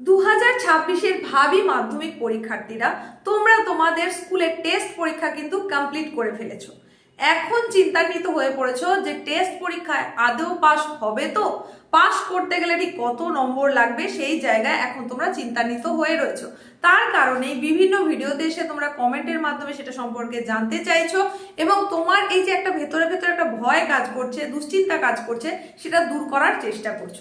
দু হাজার ছাব্বিশের ভাবি মাধ্যমিক পরীক্ষার্থীরা, তোমরা তোমাদের স্কুলের টেস্ট পরীক্ষা কিন্তু কমপ্লিট করে ফেলেছো। এখন চিন্তান্বিত হয়ে পড়েছো যে টেস্ট পরীক্ষায় আদৌ পাস হবে তো? পাস করতে গেলে ঠিক কত নম্বর লাগবে সেই জায়গায় এখন তোমরা চিন্তান্বিত হয়ে রয়েছো। তার কারণে বিভিন্ন ভিডিওতে এসে তোমরা কমেন্টের মাধ্যমে সেটা সম্পর্কে জানতে চাইছো এবং তোমার এই যে একটা ভেতরে ভেতরে একটা ভয় কাজ করছে, দুশ্চিন্তা কাজ করছে, সেটা দূর করার চেষ্টা করছ।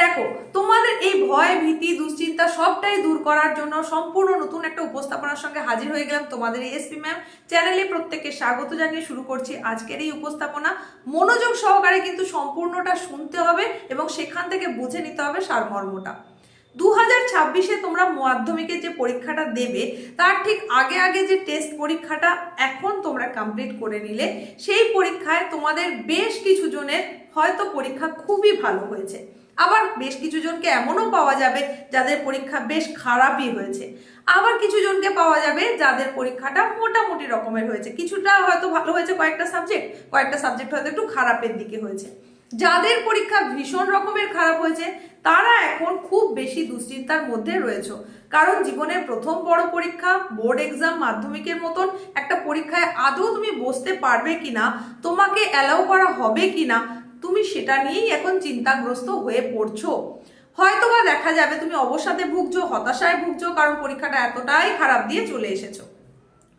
দেখো, তোমাদের এই ভয়, ভীতি, দুশ্চিন্তা সবটাই দূর করার জন্য সম্পূর্ণ নতুন একটা উপস্থাপনার সঙ্গে হাজির হয়ে গেলাম তোমাদের এসপি ম্যাম চ্যানেলে প্রত্যেককে স্বাগত জানিয়ে শুরু করছি আজকের এই উপস্থাপনা। মনোযোগ সহকারে কিন্তু সম্পূর্ণটা শুনতে হবে এবং সেখান থেকে বুঝে নিতে হবে সারমর্মটা। দু হাজার ছাব্বিশে তোমরা মাধ্যমিকের যে পরীক্ষাটা দেবে, তার ঠিক আগে আগে যে টেস্ট পরীক্ষাটা এখন তোমরা কমপ্লিট করে নিলে, সেই পরীক্ষায় তোমাদের বেশ কিছু জনের হয়তো পরীক্ষা খুবই ভালো হয়েছে। আবার বেশ কিছু জনকে এমনও পাওয়া যাবে যাদের পরীক্ষা বেশ খারাপই হয়েছে। আবার কিছু জনকে পাওয়া যাবে যাদের পরীক্ষাটা মোটামুটি রকমের হয়েছে। কিছুটা হয়তো ভালো হয়েছে কয়েকটা সাবজেক্ট কয়েকটা সাবজেক্ট হয়তো একটু খারাপের দিকে হয়েছে। যাদের পরীক্ষা ভীষণ রকমের খারাপ হয়েছে, তারা এখন খুব বেশি দুশ্চিন্তার মধ্যে রয়েছে। কারণ জীবনের প্রথম বড় পরীক্ষা, বোর্ড এক্সাম মাধ্যমিকের মতন একটা পরীক্ষায় আদৌ তুমি বসতে পারবে কিনা, তোমাকে অ্যালাউ করা হবে কিনা তুমি সেটা নিয়েই এখন চিন্তাগ্রস্ত হয়ে পড়ছো। হয়তোবা দেখা যাবে তুমি অবসাদে ভুগছো, হতাশায় ভুগছো, কারণ পরীক্ষাটা এতটাই খারাপ দিয়ে চলে এসেছ।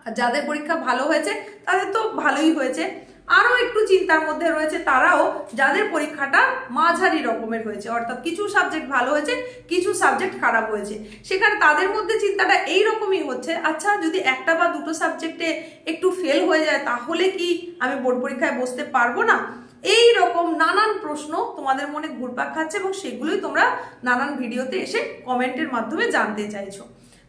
আর যাদের পরীক্ষা ভালো হয়েছে, তাদের তো ভালোই হয়েছে। আরও একটু চিন্তার মধ্যে রয়েছে তারাও যাদের পরীক্ষাটা মাঝারি রকমের হয়েছে, অর্থাৎ কিছু সাবজেক্ট ভালো হয়েছে, কিছু সাবজেক্ট খারাপ হয়েছে। সেখানে তাদের মধ্যে চিন্তাটা এই রকমই হচ্ছে আচ্ছা যদি একটা বা দুটো সাবজেক্টে একটু ফেল হয়ে যায়, তাহলে কি আমি বোর্ড পরীক্ষায় বসতে পারব না? এই রকম নানান প্রশ্ন তোমাদের মনে ঘুরপাক খাচ্ছে এবং সেগুলোই তোমরা নানান ভিডিওতে এসে কমেন্টের মাধ্যমে জানতে চাইছো।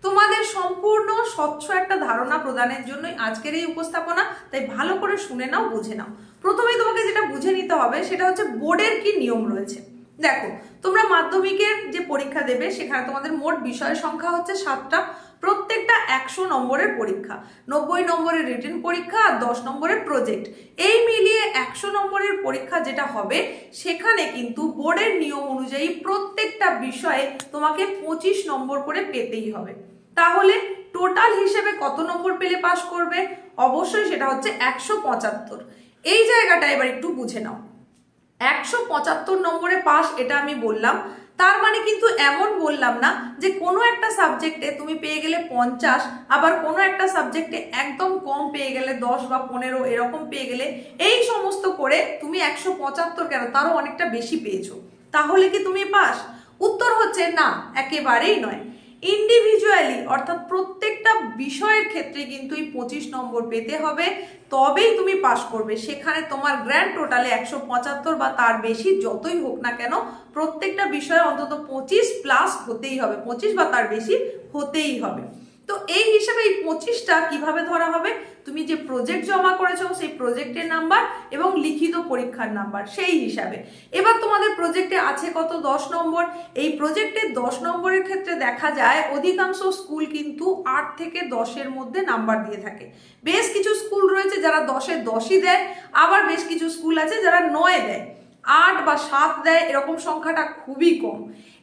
তোমাদের সম্পূর্ণ স্বচ্ছ একটা ধারণা প্রদানের জন্যই আজকের এই উপস্থাপনা, তাই ভালো করে শুনে নাও, বুঝে নাও। প্রথমে তোমাকে যেটা বুঝে নিতে হবে, সেটা হচ্ছে বোর্ডের কি নিয়ম রয়েছে। দেখো, তোমরা মাধ্যমিকের যে পরীক্ষা দেবে, সেখানে তোমাদের মোট বিষয় সংখ্যা হচ্ছে সাতটা। প্রত্যেকটা একশো নম্বরের পরীক্ষা। নব্বই নম্বরের রিটেন পরীক্ষা আর দশ নম্বরের প্রজেক্ট এই মিলিয়ে একশো নম্বরের পরীক্ষা যেটা হবে, সেখানে কিন্তু বোর্ডের নিয়ম অনুযায়ী প্রত্যেকটা বিষয়ে তোমাকে পঁচিশ নম্বর করে পেতেই হবে। তাহলে টোটাল হিসেবে কত নম্বর পেলে পাস করবে? অবশ্যই সেটা হচ্ছে একশো পঁচাত্তর। এই জায়গাটা এবার একটু বুঝে নাও। একশো পঁচাত্তর নম্বরে পাস এটা আমি বললাম। তার মানে কিন্তু এমন বললাম না যে কোনো একটা সাবজেক্টে তুমি পেয়ে গেলে পঞ্চাশ, আবার কোনো একটা সাবজেক্টে একদম কম পেয়ে গেলে দশ বা পনেরো, এরকম পেয়ে গেলে এই সমস্ত করে তুমি একশো পঁচাত্তর কেন? তারও অনেকটা বেশি পেয়েছ। তাহলে কি তুমি পাস? উত্তর হচ্ছে না, একেবারেই নয়। ইন্ডিভিজুয়ালি অর্থাৎ প্রত্যেকটা বিষয়ের ক্ষেত্রে কিন্তু এই পঁচিশ নম্বর পেতে হবে। তবেই তুমি পাশ করবে। সেখানে তোমার গ্র্যান্ড টোটালে একশো পঁচাত্তর বা তার বেশি যতই হোক না কেন, প্রত্যেকটা বিষয়ে অন্তত পঁচিশ প্লাস হতেই হবে। পঁচিশ বা তার বেশি হতেই হবে। তো এই হিসাবে এই পঁচিশটা কীভাবে ধরা হবে? তুমি যে প্রজেক্ট জমা করেছ, সেই প্রজেক্টের নাম্বার এবং লিখিত পরীক্ষার নাম্বার সেই হিসাবে। এবার তোমাদের প্রজেক্টে আছে কত? দশ নম্বর। এই প্রজেক্টের দশ নম্বরের ক্ষেত্রে দেখা যায়, অধিকাংশ স্কুল কিন্তু আট থেকে দশের মধ্যে নাম্বার দিয়ে থাকে। বেশ কিছু স্কুল রয়েছে যারা দশে দশই দেয়, আবার বেশ কিছু স্কুল আছে যারা নয় দেয়। আট বা সাত দেয়, এরকম সংখ্যাটা খুবই কম।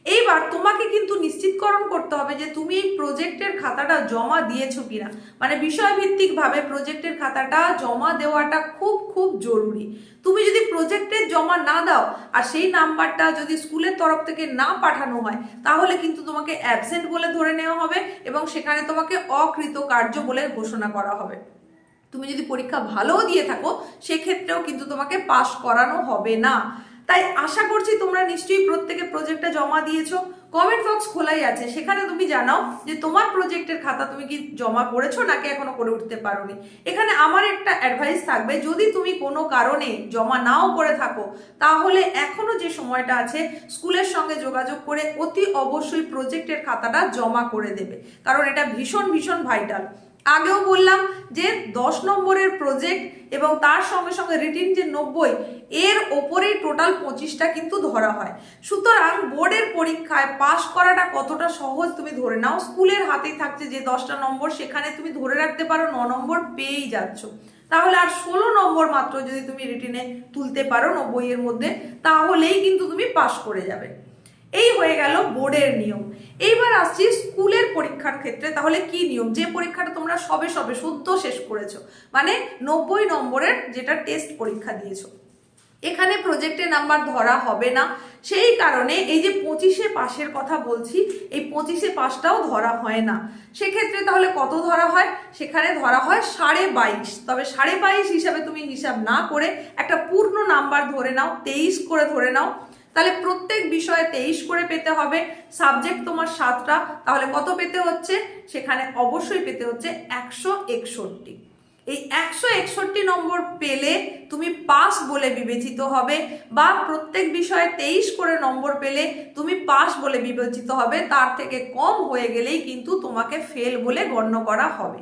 এইবার তোমাকে কিন্তু নিশ্চিতকরণ করতে হবে যে তুমি এই প্রজেক্টের খাতাটা জমা দিয়েছ কিনা। মানে বিষয়ভিত্তিক ভাবে প্রজেক্টের খাতাটা জমা দেওয়াটা খুব খুব জরুরি। তুমি যদি প্রজেক্টের জমা না দাও আর সেই নাম্বারটা যদি স্কুলের তরফ থেকে না পাঠানো হয়, তাহলে কিন্তু তোমাকে অ্যাবসেন্ট বলে ধরে নেওয়া হবে এবং সেখানে তোমাকে অকৃত কার্য বলে ঘোষণা করা হবে। তুমি যদি পরীক্ষা ভালোও দিয়ে থাকো, সেক্ষেত্রেও কিন্তু তোমাকে পাশ করানো হবে না। তাই আশা করছি তোমরা নিশ্চয়ই প্রত্যেকে প্রজেক্টটা জমা দিয়েছ। কমেন্ট বক্স খোলাই আছে। সেখানে তুমি জানাও যে তোমার প্রজেক্টের খাতা তুমি কি জমা করেছ নাকি এখনও করে উঠতে পারোনি। এখানে আমার একটা অ্যাডভাইস থাকবে, যদি তুমি কোনো কারণে জমা নাও করে থাকো, তাহলে এখনও যে সময়টা আছে, স্কুলের সঙ্গে যোগাযোগ করে অতি অবশ্যই প্রজেক্টের খাতাটা জমা করে দেবে। কারণ এটা ভীষণ ভীষণ ভাইটাল আগেও বললাম যে দশ নম্বরের প্রজেক্ট এবং তার সঙ্গে সঙ্গে রিটিন যে নব্বই, এর ওপরেই টোটাল পঁচিশটা কিন্তু ধরা হয়। সুতরাং বোর্ডের পরীক্ষায় পাশ করাটা কতটা সহজ তুমি ধরে নাও। স্কুলের হাতেই থাকছে যে দশটা নম্বর, সেখানে তুমি ধরে রাখতে পারো, ন নম্বর পেয়েই যাচ্ছ। তাহলে আর ষোলো নম্বর মাত্র যদি তুমি রিটিনে তুলতে পারো নব্বই এর মধ্যে, তাহলেই কিন্তু তুমি পাশ করে যাবে। এই হয়ে গেল বোর্ডের নিয়ম। এইবার আসছি স্কুলের পরীক্ষার ক্ষেত্রে, তাহলে কি নিয়ম? যে পরীক্ষাটা তোমরা সবে সবে শুদ্ধ শেষ করেছ মানে নব্বই নম্বরের যেটা টেস্ট পরীক্ষা দিয়েছ। এখানে প্রজেক্টের নাম্বার ধরা হবে না। সেই কারণে এই যে পঁচিশে পাশের কথা বলছি, এই পঁচিশে পাশটাও ধরা হয় না। সেক্ষেত্রে তাহলে কত ধরা হয়? সেখানে ধরা হয় সাড়ে বাইশ। তবে সাড়ে বাইশ হিসাবে তুমি হিসাব না করে একটা পূর্ণ নাম্বার ধরে নাও, তেইশ করে ধরে নাও তাহলে প্রত্যেক বিষয়ে তেইশ করে পেতে হবে। সাবজেক্ট তোমার সাতটা, তাহলে কত পেতে হচ্ছে? সেখানে অবশ্যই পেতে হচ্ছে একশো একষট্টি। এই একশো একষট্টি নম্বর পেলে তুমি পাস বলে বিবেচিত হবে বা প্রত্যেক বিষয়ে তেইশ করে নম্বর পেলে তুমি পাস বলে বিবেচিত হবে। তার থেকে কম হয়ে গেলেই কিন্তু তোমাকে ফেল বলে গণ্য করা হবে।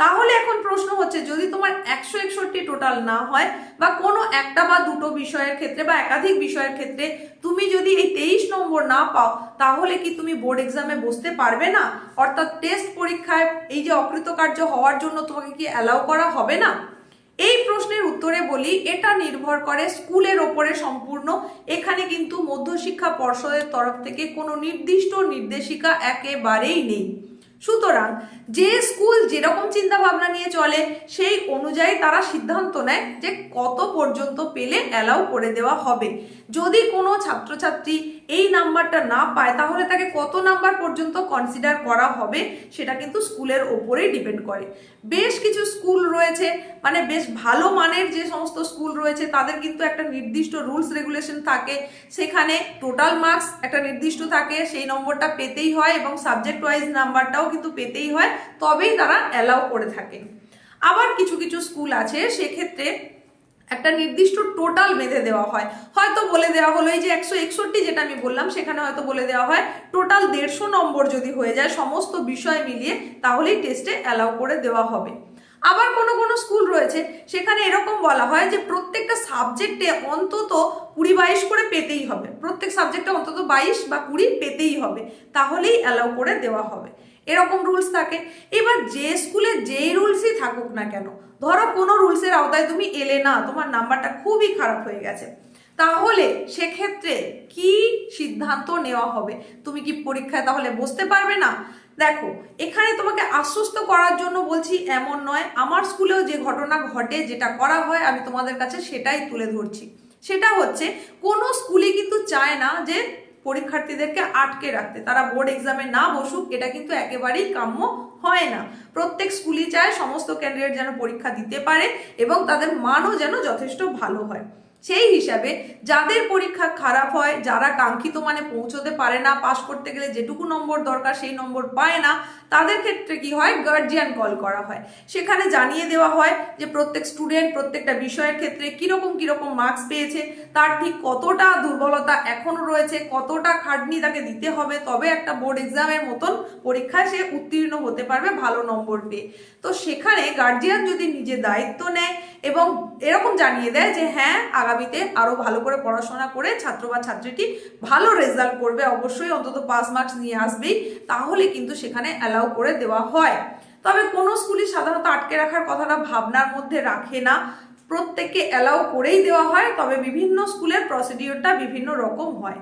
তাহলে এখন প্রশ্ন হচ্ছে যদি তোমার একশো একষট্টি টোটাল না হয় বা কোনো একটা বা দুটো বিষয়ের ক্ষেত্রে বা একাধিক বিষয়ের ক্ষেত্রে তুমি যদি এই তেইশ নম্বর না পাও, তাহলে কি তুমি বোর্ড এক্সামে বসতে পারবে না? অর্থাৎ টেস্ট পরীক্ষায় এই যে অকৃতকার্য হওয়ার জন্য তোমাকে কি অ্যালাউ করা হবে না? এই প্রশ্নের উত্তরে বলি, এটা নির্ভর করে স্কুলের ওপরে সম্পূর্ণ। এখানে কিন্তু মধ্যশিক্ষা পর্ষদের তরফ থেকে কোনো নির্দিষ্ট নির্দেশিকা একেবারেই নেই। সুতরাং যে স্কুল যেরকম চিন্তা ভাবনা নিয়ে চলে, সেই অনুযায়ী তারা সিদ্ধান্ত নেয় যে কত পর্যন্ত পেলে অ্যালাউ করে দেওয়া হবে। যদি কোনো ছাত্রছাত্রী এই নাম্বারটা না পায়, তাহলে তাকে কত নাম্বার পর্যন্ত কনসিডার করা হবে সেটা কিন্তু স্কুলের ওপরেই ডিপেন্ড করে। বেশ কিছু স্কুল রয়েছে মানে বেশ ভালো মানের যে সমস্ত স্কুল রয়েছে, তাদের কিন্তু একটা নির্দিষ্ট রুলস রেগুলেশন থাকে। সেখানে টোটাল মার্কস একটা নির্দিষ্ট থাকে, সেই নম্বরটা পেতেই হয় এবং সাবজেক্ট ওয়াইজ নাম্বারটাও কিন্তু পেতেই হয়, তবেই তারা অ্যালাউ করে থাকেন আবার কিছু কিছু স্কুল আছে, সেক্ষেত্রে একটা নির্দিষ্ট টোটাল বেঁধে দেওয়া হয়। হয়তো বলে দেওয়া হলো এই যে একশো একষট্টি যেটা আমি বললাম, সেখানে হয়তো বলে দেওয়া হয় টোটাল দেড়শো নম্বর যদি হয়ে যায় সমস্ত বিষয় মিলিয়ে, তাহলেই টেস্টে অ্যালাউ করে দেওয়া হবে। আবার কোনো কোনো স্কুল রয়েছে, সেখানে এরকম বলা হয় যে প্রত্যেকটা সাবজেক্টে অন্তত কুড়ি বাইশ করে পেতেই হবে। প্রত্যেক সাবজেক্টে অন্তত বাইশ বা কুড়ি পেতেই হবে। তাহলেই অ্যালাউ করে দেওয়া হবে। এরকম রুলস থাকে। এবার যে স্কুলে যেই রুলসই থাকুক না কেন ধরো কোনো রুলসের আওতায় তুমি এলে না, তোমার নাম্বারটা খুবই খারাপ হয়ে গেছে। তাহলে সেক্ষেত্রে কি সিদ্ধান্ত নেওয়া হবে? তুমি কি পরীক্ষায় তাহলে বসতে পারবে না? দেখো, এখানে তোমাকে আশ্বস্ত করার জন্য বলছি এমন নয়। আমার স্কুলেও যে ঘটনা ঘটে, যেটা করা হয়, আমি তোমাদের কাছে সেটাই তুলে ধরছি। সেটা হচ্ছে, কোনো স্কুলে কিন্তু চায় না যে পরীক্ষার্থীদেরকে আটকে রাখতে। তারা বোর্ড এক্সামে না বসুক, এটা কিন্তু একেবারেই কাম্য হয় না। প্রত্যেক স্কুলই চায় সমস্ত ক্যান্ডিডেট যেন পরীক্ষা দিতে পারে এবং তাদের মানও যেন যথেষ্ট ভালো হয়। সেই হিসাবে যাদের পরীক্ষা খারাপ হয়, যারা কাঙ্ক্ষিত মানে পৌঁছতে পারে না, পাশ করতে গেলে যেটুকু নম্বর দরকার সেই নম্বর পায় না, তাদের ক্ষেত্রে কি হয়? গার্জিয়ান কল করা হয়। সেখানে জানিয়ে দেওয়া হয় যে প্রত্যেক স্টুডেন্ট প্রত্যেকটা বিষয়ের ক্ষেত্রে কীরকম কীরকম মার্কস পেয়েছে, তার ঠিক কতটা দুর্বলতা এখনও রয়েছে, কতটা খাটনি তাকে দিতে হবে, তবে একটা বোর্ড এক্সামের মতন পরীক্ষায় সে উত্তীর্ণ হতে পারবে ভালো নম্বর পেয়ে। তো সেখানে গার্জিয়ান যদি নিজে দায়িত্ব নেয় এবং এরকম জানিয়ে দেয় যে হ্যাঁ আগামীতে আরও ভালো করে পড়াশোনা করে ছাত্র বা ছাত্রীটি ভালো রেজাল্ট করবে, অবশ্যই অন্তত পাস মার্কস নিয়ে আসবেই তাহলে কিন্তু সেখানে অ্যালাউ করে দেওয়া হয়। তবে কোনো স্কুলই সাধারণত আটকে রাখার কথাটা ভাবনার মধ্যে রাখে না। প্রত্যেককে অ্যালাউ করেই দেওয়া হয়, তবে বিভিন্ন স্কুলের প্রসিডিওরটা বিভিন্ন রকম হয়।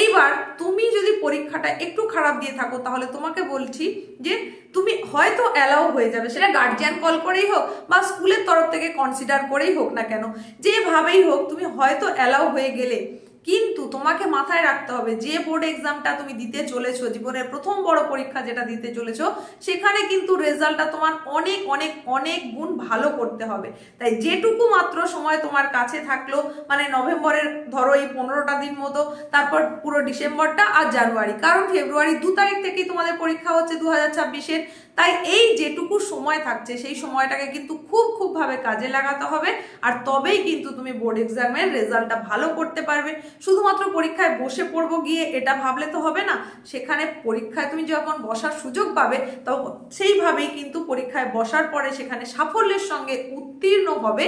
এইবার তুমি যদি পরীক্ষাটা একটু খারাপ দিয়ে থাকো, তাহলে তোমাকে বলছি যে তুমি হয়তো অ্যালাউ হয়ে যাবে, সেটা গার্জিয়ান কল করেই হোক বা স্কুলের তরফ থেকে কনসিডার করেই হোক না কেন, যেভাবেই হোক, তুমি হয়তো অ্যালাউ হয়ে গেলে কিন্তু তোমাকে মাথায় রাখতে হবে, যে বোর্ড এক্সামটা তুমি দিতে চলেছো, জীবনের প্রথম বড় পরীক্ষা যেটা দিতে চলেছো, সেখানে কিন্তু রেজাল্টটা তোমার অনেক অনেক অনেক গুণ ভালো করতে হবে। তাই যেটুকু মাত্র সময় তোমার কাছে থাকল মানে নভেম্বরের ধরো এই পনেরোটা দিন মতো, তারপর পুরো ডিসেম্বরটা আর জানুয়ারি, কারণ ফেব্রুয়ারি দু তারিখ থেকেই তোমাদের পরীক্ষা হচ্ছে দু হাজার ছাব্বিশের তাই এই যেটুকু সময় থাকছে, সেই সময়টাকে কিন্তু খুব খুবভাবে কাজে লাগাতে হবে। আর তবেই কিন্তু তুমি বোর্ড এক্সামের রেজাল্টটা ভালো করতে পারবে। শুধুমাত্র পরীক্ষায় বসে পড়ব গিয়ে এটা ভাবলে তো হবে না। সেখানে পরীক্ষায় তুমি যখন বসার সুযোগ পাবে, তখন সেইভাবেই কিন্তু পরীক্ষায় বসার পরে সেখানে সাফল্যের সঙ্গে উত্তীর্ণ হবে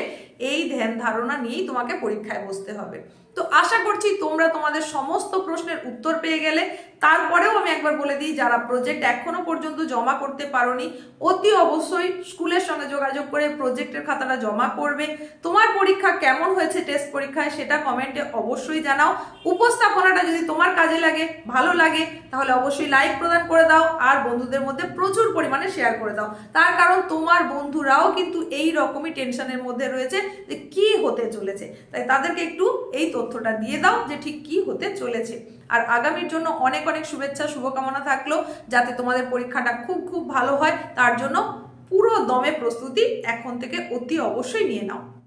এই ধ্যান ধারণা নিয়েই তোমাকে পরীক্ষায় বসতে হবে। তো আশা করছি তোমরা তোমাদের সমস্ত প্রশ্নের উত্তর পেয়ে গেলে, তারপরেও আমি একবার বলে দিই, যারা প্রজেক্ট এখনও পর্যন্ত জমা করতে পারোনি, অতি অবশ্যই স্কুলের সঙ্গে যোগাযোগ করে প্রজেক্টের খাতাটা জমা করবে। তোমার পরীক্ষা কেমন হয়েছে টেস্ট পরীক্ষায় সেটা কমেন্টে অবশ্যই জানাও। উপস্থাপনাটা যদি তোমার কাজে লাগে, ভালো লাগে, তাহলে অবশ্যই লাইক প্রদান করে দাও আর বন্ধুদের মধ্যে প্রচুর পরিমাণে শেয়ার করে দাও। তার কারণ তোমার বন্ধুরাও কিন্তু এই রকমই টেনশনের মধ্যে রয়েছে। যে কি হতে চলেছে। তাই তাদেরকে একটু এই তথ্যটা দিয়ে দাও যে ঠিক কি হতে চলেছে। আর আগামীর জন্য অনেক অনেক শুভেচ্ছা, শুভকামনা থাকল যাতে তোমাদের পরীক্ষাটা খুব খুব ভালো হয়। তার জন্য পুরো দমে প্রস্তুতি এখন থেকে অতি অবশ্যই নিয়ে নাও।